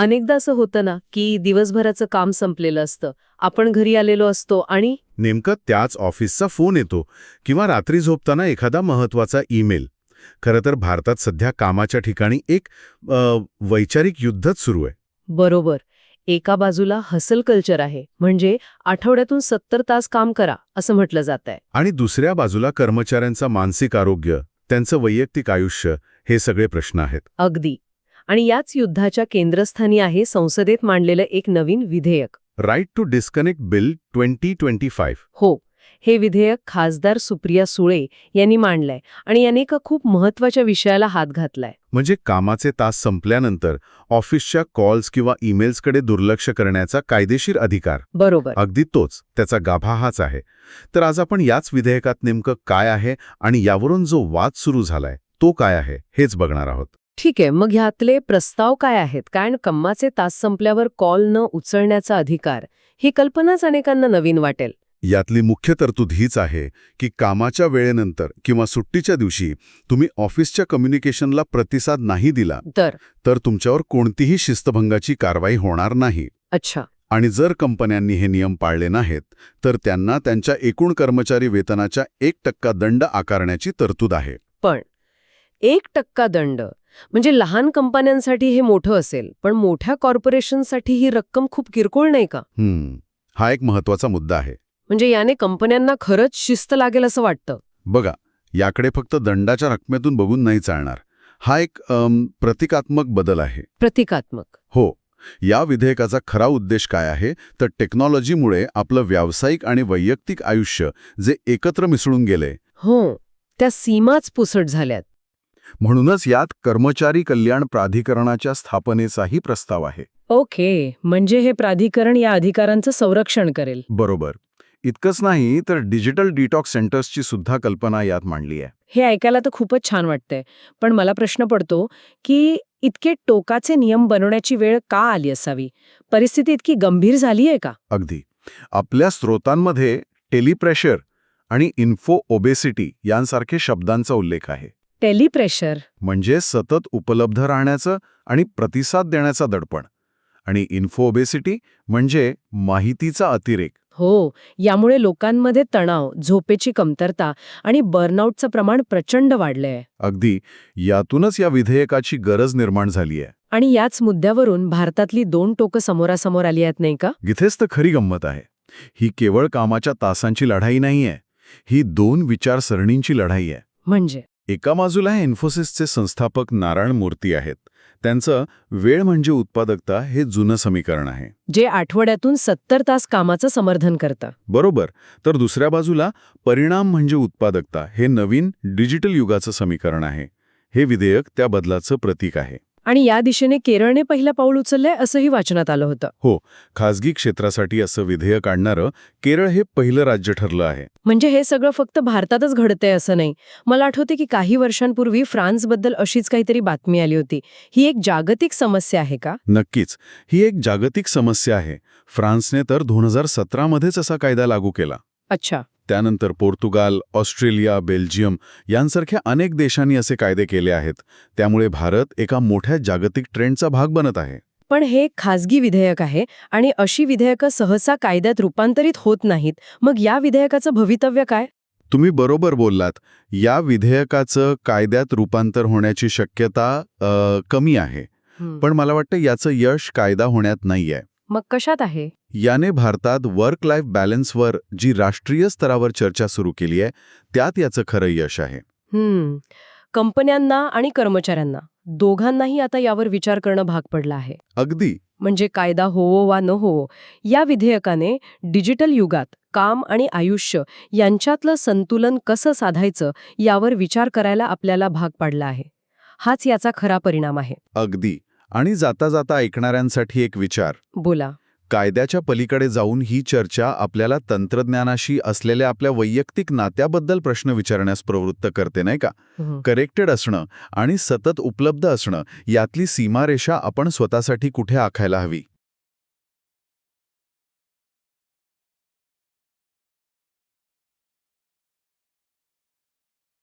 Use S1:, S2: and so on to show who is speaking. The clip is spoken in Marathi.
S1: अनेकदा असं होतं ना की दिवसभराचं काम संपलेलं असतं. आपण घरी आलेलो असतो आणि
S2: नेमकं त्याच ऑफिसचा फोन येतो किंवा रात्री झोपताना एखादा महत्त्वाचा ईमेल. खरं तर भारतात सध्या कामाच्या ठिकाणी एक वैचारिक युद्धच सुरू आहे.
S1: बरोबर. एका बाजूला हसल कल्चर आहे. म्हणजे आठवड्यातून सत्तर तास काम करा असं म्हटलं जात आहे
S2: आणि दुसऱ्या बाजूला कर्मचाऱ्यांचं मानसिक आरोग्य त्यांचं वैयक्तिक आयुष्य हे सगळे प्रश्न आहेत.
S1: अगदी. आणि याच युद्धाच्या केंद्रस्थानी आहे संसदेत मांडलेलं एक नवीन विधेयक.
S2: Right to disconnect bill twenty twenty five
S1: हो हे विधेयक खासदार सुप्रिया सुळे यांनी मांडलंय आणि याने एका खूप महत्त्वाच्या विषयाला हात घातलाय.
S2: म्हणजे कामाचे तास संपल्यानंतर ऑफिसच्या कॉल्स किंवा ईमेल्सकडे दुर्लक्ष करण्याचा कायदेशीर अधिकार.
S1: बरोबर.
S2: अगदी तोच त्याचा गाभा हाच आहे. तर आज आपण याच विधेयकात नेमकं काय आहे आणि यावरून जो वाद सुरू झालाय तो काय आहे हेच बघणार आहोत.
S1: ठीक आहे मग ह्यातले प्रस्ताव काय आहेत? कारण कम्माचे तास संपल्यावर कॉल न उचलण्याचा अधिकार ही कल्पनाच अनेकांना नवीन वाटेल.
S2: यातली मुख्य तरतूद हीच आहे की कामाच्या वेळेनंतर किंवा सुट्टीच्या दिवशी तुम्ही ऑफिसच्या कम्युनिकेशनला प्रतिसाद नाही दिला
S1: तर?
S2: तर तुमच्यावर कोणतीही शिस्तभंगाची कारवाई होणार नाही.
S1: अच्छा.
S2: आणि जर कंपन्यांनी हे नियम पाळले नाहीत तर त्यांना त्यांच्या एकूण कर्मचारी वेतनाच्या एक टक्का दंड आकारण्याची तरतूद आहे.
S1: पण एक टक्का दंड म्हणजे लहान कंपन्यांसाठी हे मोठं असेल पण मोठ्या कॉर्पोरेशनसाठी ही रक्कम खूप किरकोळ नाही का?
S2: हम्म हा एक महत्त्वाचा मुद्दा आहे.
S1: म्हणजे याने कंपन्यांना खरंच शिस्त लागेल असं वाटतं.
S2: बघा याकडे फक्त दंडाच्या रकमेतून बघून नाही चालणार. हा एक प्रतिकात्मक बदल आहे.
S1: प्रतिकात्मक.
S2: हो या विधेयकाचा खरा उद्देश काय आहे? तर टेक्नॉलॉजीमुळे आपलं व्यावसायिक आणि वैयक्तिक आयुष्य जे एकत्र मिसळून गेले
S1: हो त्या सीमाच पुसट झाल्यात.
S2: म्हणूनच यात कर्मचारी कल्याण प्राधिकरणाच्या स्थापनेचाही प्रस्ताव आहे.
S1: ओके म्हणजे हे प्राधिकरण या अधिकारांचं संरक्षण करेल.
S2: बरोबर. इतकंच नाही तर डिजिटल डिटॉक्स सेंटर्सची सुद्धा कल्पना यात मांडली आहे.
S1: हे ऐकायला तर खूपच छान वाटतंय. पण मला प्रश्न पडतो की इतके टोकाचे नियम बनवण्याची वेळ का आली असावी? परिस्थिती इतकी गंभीर झाली आहे का?
S2: अगदी. आपल्या स्रोतांमध्ये टेलिप्रेशर आणि इन्फो ओबेसिटी यांसारखे शब्दांचा उल्लेख आहे.
S1: टेलिप्रेशर.
S2: म्हणजे सतत उपलब्ध राहण्याचं आणि प्रतिसाद देण्याचा दडपण. आणि इन्फो ओबेसिटी म्हणजे माहितीचा अतिरेक.
S1: हो यामुळे लोकांमध्ये तणाव झोपेची कमतरता आणि बर्नआउटचं प्रमाण प्रचंड वाढलंय.
S2: अगदी यातूनच या विधेयकाची गरज निर्माण झाली आहे
S1: आणि याच मुद्द्यावरून भारतातली दोन टोकं समोरासमोर आली आहेत नाही का?
S2: इथेच तर खरी गंमत आहे. ही केवळ कामाच्या तासांची लढाई नाहीये. ही दोन विचारसरणींची लढाई आहे.
S1: म्हणजे?
S2: एका बाजूला इन्फोसिसचे संस्थापक नारायण मूर्ती आहेत. त्यांचं वेळ म्हणजे उत्पादकता हे जुनं समीकरण आहे.
S1: जे आठवड्यातून सत्तर तास कामाचं समर्थन करतं.
S2: बरोबर. तर दुसऱ्या बाजूला परिणाम म्हणजे उत्पादकता हे नवीन डिजिटल युगाचं समीकरण आहे. हे विधेयक त्या बदलाचं प्रतीक आहे.
S1: आणि या दिशेने केरळने पहिलं पाऊल उचललंय असंही वाचनात आलं होतं.
S2: खाजगी क्षेत्रासाठी असं विधेयक आणणारं केरळ हे पहिलं राज्य ठरलं आहे.
S1: म्हणजे हे सगळं फक्त भारतातच घडतंय असं नाही. मला आठवते की काही वर्षांपूर्वी फ्रान्सबद्दल अशीच काहीतरी बातमी आली होती. ही एक जागतिक समस्या आहे का?
S2: नक्कीच. ही एक जागतिक समस्या आहे. फ्रान्सने तर दोन हजार सतरामध्येच असा कायदा लागू केला.
S1: अच्छा.
S2: त्यानंतर पोर्तुगाल ऑस्ट्रेलिया बेल्जियम यांसारख्या अनेक देशांनी असे कायदे केले आहेत. त्यामुळे भारत एका मोठ्या जागतिक ट्रेंडचा भाग बनत आहे.
S1: पण हे खाजगी विधेयक आहे आणि अशी विधेयकं सहसा कायद्यात रूपांतरित होत नाहीत. मग या विधेयकाचं भवितव्य काय?
S2: तुम्ही बरोबर बोललात. या विधेयकाचं कायद्यात रूपांतर होण्याची शक्यता अ, कमी आहे. पण मला वाटतं याचं यश कायदा होण्यात नाहीये.
S1: मग कशात आहे?
S2: याने भारतात वर्क लाईफ बॅलन्सवर जी राष्ट्रीय स्तरावर चर्चा सुरू केली आहे त्यात याचं खरं यश आहे.
S1: हम्म. कंपन्यांना आणि कर्मचाऱ्यांना दोघांनाही आता यावर विचार करणं भाग पडलं आहे.
S2: अगदी.
S1: म्हणजे कायदा होवो वा न होवो या विधेयकाने डिजिटल युगात काम आणि आयुष्य यांच्यातलं संतुलन कसं साधायचं यावर विचार करायला आपल्याला भाग पाडला आहे. हाच याचा खरा परिणाम आहे.
S2: अगदी. आणि जाता जाता ऐकणाऱ्यांसाठी एक विचार.
S1: बोला.
S2: कायद्याच्या पलीकडे जाऊन ही चर्चा आपल्याला तंत्रज्ञानाशी असलेल्या आपल्या वैयक्तिक नात्याबद्दल प्रश्न विचारण्यास प्रवृत्त करते नाही का. करेक्टेड असणं आणि सतत उपलब्ध असणं यातली सीमारेषा आपण स्वतःसाठी कुठे आखायला हवी?